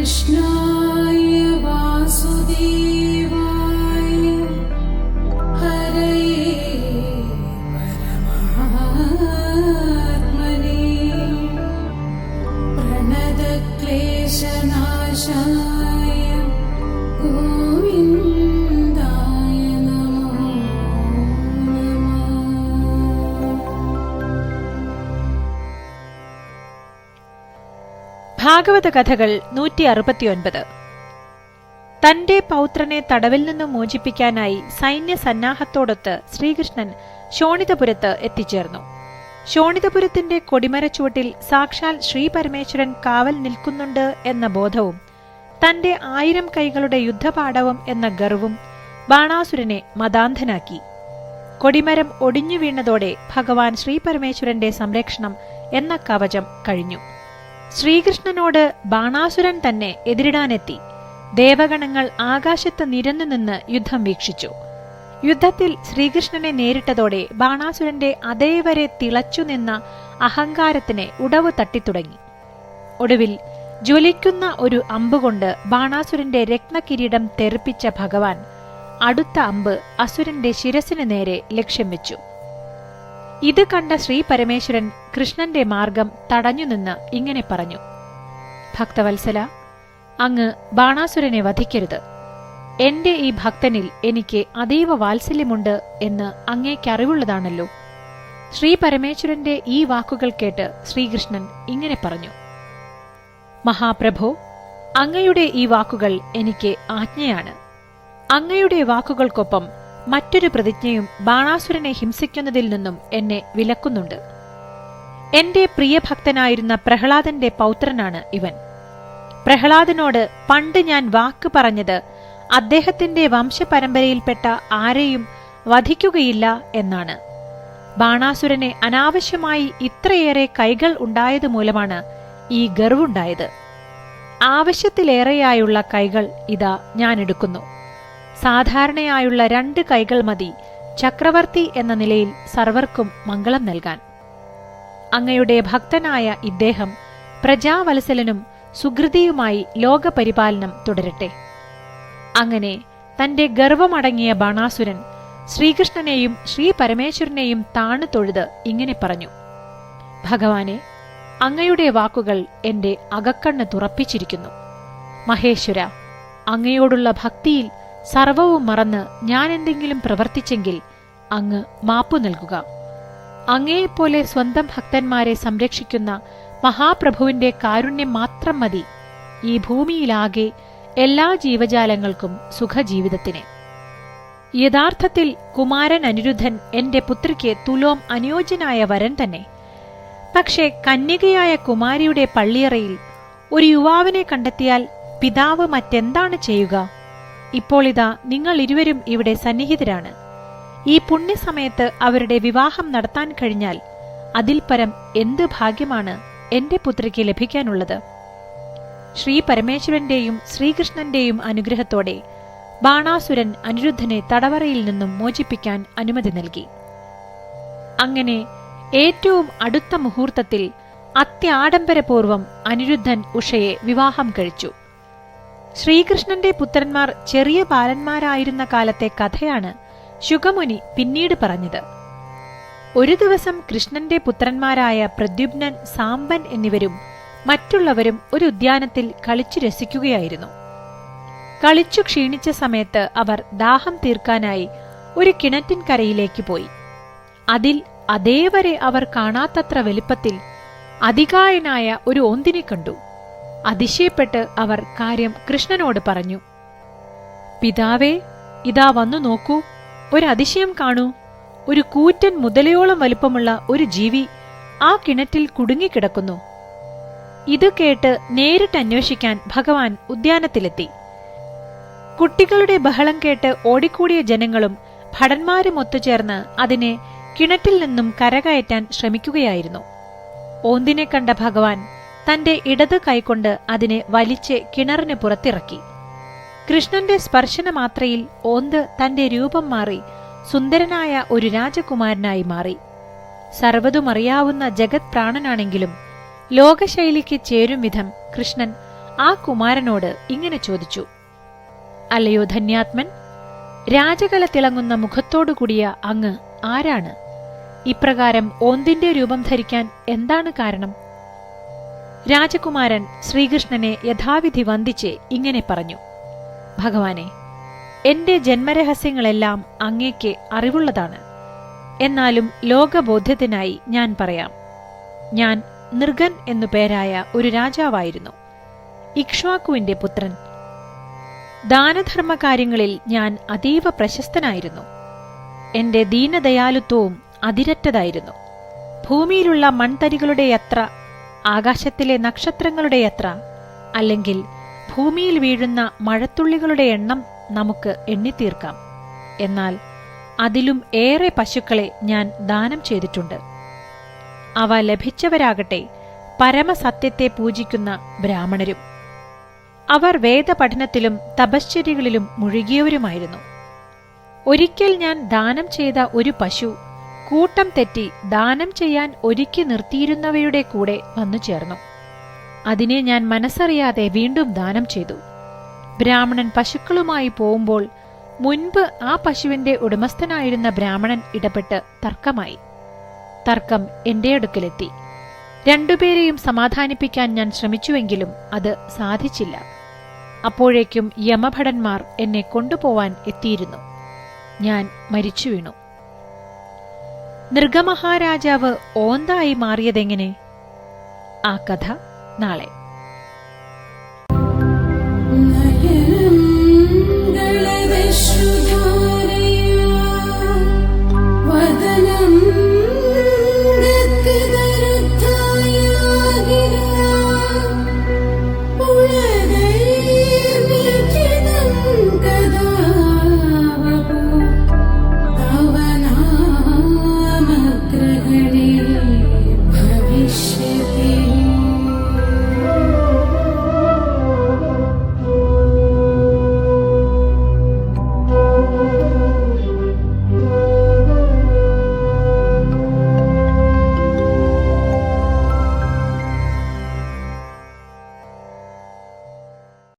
कृष्णाय वासुदेव ഭാഗവത കഥകൾ നൂറ്റി അറുപത്തിയൊൻപത് തന്റെ പൗത്രനെ തടവിൽ നിന്നും മോചിപ്പിക്കാനായി സൈന്യ സന്നാഹത്തോടൊത്ത് ശ്രീകൃഷ്ണൻ ശോണിതപുരത്ത് എത്തിച്ചേർന്നു. ശോണിതപുരത്തിന്റെ കൊടിമരച്ചുവട്ടിൽ സാക്ഷാൽ ശ്രീ പരമേശ്വരൻ കാവൽ നിൽക്കുന്നുണ്ട് എന്ന ബോധവും തന്റെ ആയിരം കൈകളുടെ യുദ്ധപാഠവും എന്ന ഗർവും ബാണാസുരനെ മതാന്ധനാക്കി. കൊടിമരം ഒടിഞ്ഞു വീണതോടെ ഭഗവാൻ ശ്രീപരമേശ്വരന്റെ സംരക്ഷണം എന്ന കവചം കഴിഞ്ഞു. ശ്രീകൃഷ്ണനോട് ബാണാസുരൻ തന്നെ എതിരിടാനെത്തി. ദേവഗണങ്ങൾ ആകാശത്ത് നിരന്നു നിന്ന് യുദ്ധം വീക്ഷിച്ചു. യുദ്ധത്തിൽ ശ്രീകൃഷ്ണനെ നേരിട്ടതോടെ ബാണാസുരന്റെ അതേവരെ തിളച്ചുനിന്ന അഹങ്കാരത്തിന് ഉടവ് തട്ടിത്തുടങ്ങി. ഒടുവിൽ ജ്വലിക്കുന്ന ഒരു അമ്പുകൊണ്ട് ബാണാസുരന്റെ രത്നകിരീടം തെറിപ്പിച്ച ഭഗവാൻ അടുത്ത അമ്പ് അസുരന്റെ ശിരസിനു നേരെ ലക്ഷ്യം വെച്ചു. ഇത് കണ്ട ശ്രീ പരമേശ്വരൻ കൃഷ്ണന്റെ മാർഗം തടഞ്ഞുനിന്ന് ഇങ്ങനെ പറഞ്ഞു. ഭക്തവത്സല അങ്ങ് ബാണാസുരനെ വധിക്കരുത്. എന്റെ ഈ ഭക്തനിൽ എനിക്ക് അതീവ വാത്സല്യമുണ്ട് എന്ന് അങ്ങേക്കറിവുള്ളതാണല്ലോ ശ്രീ പരമേശ്വരന്റെ ഈ വാക്കുകൾ കേട്ട് ശ്രീകൃഷ്ണൻ ഇങ്ങനെ പറഞ്ഞു. മഹാപ്രഭോ അങ്ങയുടെ ഈ വാക്കുകൾ എനിക്ക് ആജ്ഞയാണ്. അങ്ങയുടെ വാക്കുകൾക്കൊപ്പം മറ്റൊരു പ്രതിജ്ഞയും ബാണാസുരനെ ഹിംസിക്കുന്നതിൽ നിന്നും എന്നെ വിലക്കുന്നുണ്ട്. എന്റെ പ്രിയഭക്തനായിരുന്ന പ്രഹ്ലാദന്റെ പൗത്രനാണ് ഇവൻ. പ്രഹ്ലാദനോട് പണ്ട് ഞാൻ വാക്ക് പറഞ്ഞത് അദ്ദേഹത്തിന്റെ വംശപരമ്പരയിൽപ്പെട്ട ആരെയും വധിക്കുകയില്ല എന്നാണ്. ബാണാസുരനെ അനാവശ്യമായി ഇത്രയേറെ കൈകൾ ഉണ്ടായത് മൂലമാണ് ഈ ഗർവുണ്ടായത്. ആവശ്യത്തിലേറെയായുള്ള കൈകൾ ഇതാ ഞാൻ എടുക്കുന്നു. സാധാരണയായുള്ള രണ്ട് കൈകൾ മതി. ചക്രവർത്തി എന്ന നിലയിൽ സർവർക്കും മംഗളം നൽകാൻ. അങ്ങയുടെ ഭക്തനായ ഇദ്ദേഹം പ്രജാവത്സലനും സുഹൃതിയുമായി ലോകപരിപാലനം തുടരട്ടെ. അങ്ങനെ തന്റെ ഗർവമടങ്ങിയ ബാണാസുരൻ ശ്രീകൃഷ്ണനെയും ശ്രീ പരമേശ്വരനെയും താണു തൊഴുത് ഇങ്ങനെ പറഞ്ഞു. ഭഗവാനെ അങ്ങയുടെ വാക്കുകൾ എന്റെ അകക്കണ്ണ് തുറപ്പിച്ചിരിക്കുന്നു. മഹേശ്വര അങ്ങയോടുള്ള ഭക്തിയിൽ സർവവും മറന്ന് ഞാൻ എന്തെങ്കിലും പ്രവർത്തിച്ചെങ്കിൽ അങ്ങ് മാപ്പു നൽകുക. അങ്ങയെപ്പോലെ സ്വന്തം ഭക്തന്മാരെ സംരക്ഷിക്കുന്ന മഹാപ്രഭുവിന്റെ കാരുണ്യം മാത്രം മതി ഈ ഭൂമിയിലാകെ എല്ലാ ജീവജാലങ്ങൾക്കും സുഖജീവിതത്തിന്. യഥാർത്ഥത്തിൽ കുമാരൻ അനിരുദ്ധൻ എന്റെ പുത്രിക്ക് തുലോം അനുയോജ്യനായ വരൻ തന്നെ. പക്ഷേ കന്യകയായ കുമാരിയുടെ പള്ളിയറയിൽ ഒരു യുവാവിനെ കണ്ടെത്തിയാൽ പിതാവ് മറ്റെന്താണ് ചെയ്യുക? ഇപ്പോൾ ഇതാ നിങ്ങൾ ഇരുവരും ഇവിടെ സന്നിഹിതരാണ്. ഈ പുണ്യസമയത്ത് അവരുടെ വിവാഹം നടത്താൻ കഴിഞ്ഞാൽ അതിൽ പരം എന്ത് ഭാഗ്യമാണ് എന്റെ പുത്രിക്ക് ലഭിക്കാനുള്ളത്? ശ്രീ പരമേശ്വരന്റെയും ശ്രീകൃഷ്ണന്റെയും അനുഗ്രഹത്തോടെ ബാണാസുരൻ അനിരുദ്ധനെ തടവറയിൽ നിന്നും മോചിപ്പിക്കാൻ അനുമതി നൽകി. അങ്ങനെ ഏറ്റവും അടുത്ത മുഹൂർത്തത്തിൽ അത്യാഡംബരപൂർവം അനിരുദ്ധൻ ഉഷയെ വിവാഹം കഴിച്ചു. ശ്രീകൃഷ്ണന്റെ പുത്രന്മാർ ചെറിയ ബാലന്മാരായിരുന്ന കാലത്തെ കഥയാണ് ശുഗമുനി പിന്നീട് പറഞ്ഞത്. ഒരു ദിവസം കൃഷ്ണന്റെ പുത്രന്മാരായ പ്രദ്യുപ്നൻ സാമ്പൻ എന്നിവരും മറ്റുള്ളവരും ഒരു ഉദ്യാനത്തിൽ കളിച്ചു രസിക്കുകയായിരുന്നു. കളിച്ചു ക്ഷീണിച്ച സമയത്ത് അവർ ദാഹം തീർക്കാനായി ഒരു കിണറ്റിൻ കരയിലേക്ക് പോയി. അതിൽ അതേവരെ അവർ കാണാത്തത്ര വലിപ്പത്തിൽ അധികായനായ ഒരു ഓന്തിനെ കണ്ടു. അതിശയപ്പെട്ട് അവർ കാര്യം കൃഷ്ണനോട് പറഞ്ഞു. പിതാവേ ഇതാ വന്നു നോക്കൂ. ഒരു അതിശയം കാണൂ. ഒരു കൂറ്റൻ മുതലയോളം വലുപ്പമുള്ള ഒരു ജീവി ആ കിണറ്റിൽ കുടുങ്ങിക്കിടക്കുന്നു. ഇത് കേട്ട് നേരിട്ട് അന്വേഷിക്കാൻ ഭഗവാൻ ഉദ്യാനത്തിലെത്തി. കുട്ടികളുടെ ബഹളം കേട്ട് ഓടിക്കൂടിയ ജനങ്ങളും ഭടന്മാരും ഒത്തുചേർന്ന് അതിനെ കിണറ്റിൽ നിന്നും കരകയറ്റാൻ ശ്രമിക്കുകയായിരുന്നു. ഓന്തിനെ കണ്ട ഭഗവാൻ തന്റെ ഇടത് കൈകൊണ്ട് അതിനെ വലിച്ച് കിണറിന് പുറത്തിറക്കി. കൃഷ്ണന്റെ സ്പർശനമാത്രയിൽ ഓന്ത് തന്റെ രൂപം മാറി സുന്ദരനായ ഒരു രാജകുമാരനായി മാറി. സർവതുമറിയാവുന്ന ജഗത് പ്രാണനാണെങ്കിലും ലോകശൈലിക്ക് ചേരും വിധം കൃഷ്ണൻ ആ കുമാരനോട് ഇങ്ങനെ ചോദിച്ചു. അല്ലയോ ധന്യാത്മൻ രാജകല തിളങ്ങുന്ന മുഖത്തോടുകൂടിയ അങ്ങ് ആരാണ്? ഇപ്രകാരം ഓന്തിന്റെ രൂപം ധരിക്കാൻ എന്താണ് കാരണം? രാജകുമാരൻ ശ്രീകൃഷ്ണനെ യഥാവിധി വന്ദിച്ച് ഇങ്ങനെ പറഞ്ഞു. ഭഗവാനെ എന്റെ ജന്മരഹസ്യങ്ങളെല്ലാം അങ്ങേക്ക് അറിവുള്ളതാണ്. എന്നാലും ലോകബോധ്യത്തിനായി ഞാൻ പറയാം. ഞാൻ നിർഗൻ എന്നു പേരായ ഒരു രാജാവായിരുന്നു. ഇക്ഷ്വാക്കുവിന്റെ പുത്രൻ. ദാനധർമ്മ കാര്യങ്ങളിൽ ഞാൻ അതീവ പ്രശസ്തനായിരുന്നു. എന്റെ ദീനദയാലുത്വവും അതിരറ്റതായിരുന്നു. ഭൂമിയിലുള്ള മൺതരികളുടെ യത്ര ആകാശത്തിലെ നക്ഷത്രങ്ങളുടെ എത്ര അല്ലെങ്കിൽ ഭൂമിയിൽ വീഴുന്ന മഴത്തുള്ളികളുടെ എണ്ണം നമുക്ക് എണ്ണിത്തീർക്കാം. എന്നാൽ അതിലും ഏറെ പശുക്കളെ ഞാൻ ദാനം ചെയ്തിട്ടുണ്ട്. അവ ലഭിച്ചവരാകട്ടെ പരമസത്യത്തെ പൂജിക്കുന്ന ബ്രാഹ്മണരും. അവർ വേദപഠനത്തിലും തപശ്ചര്യകളിലും മുഴുകിയവരുമായിരുന്നു. ഒരിക്കൽ ഞാൻ ദാനം ചെയ്ത ഒരു പശു കൂട്ടം തെറ്റി ദാനം ചെയ്യാൻ ഒരുക്കി നിർത്തിയിരുന്നവയുടെ കൂടെ വന്നു ചേർന്നു. അതിനെ ഞാൻ മനസ്സറിയാതെ വീണ്ടും ദാനം ചെയ്തു. ബ്രാഹ്മണൻ പശുക്കളുമായി പോകുമ്പോൾ മുൻപ് ആ പശുവിന്റെ ഉടമസ്ഥനായിരുന്ന ബ്രാഹ്മണൻ ഇടപെട്ട് തർക്കമായി. തർക്കം എന്റെ അടുക്കലെത്തി. രണ്ടുപേരെയും സമാധാനിപ്പിക്കാൻ ഞാൻ ശ്രമിച്ചുവെങ്കിലും അത് സാധിച്ചില്ല. അപ്പോഴേക്കും യമഭടന്മാർ എന്നെ കൊണ്ടുപോവാൻ എത്തിയിരുന്നു. ഞാൻ മരിച്ചു വീണു നൃഗമഹാരാജാവ് ഓന്തായി മാറിയതെങ്ങനെ? ആ കഥ നാളെ.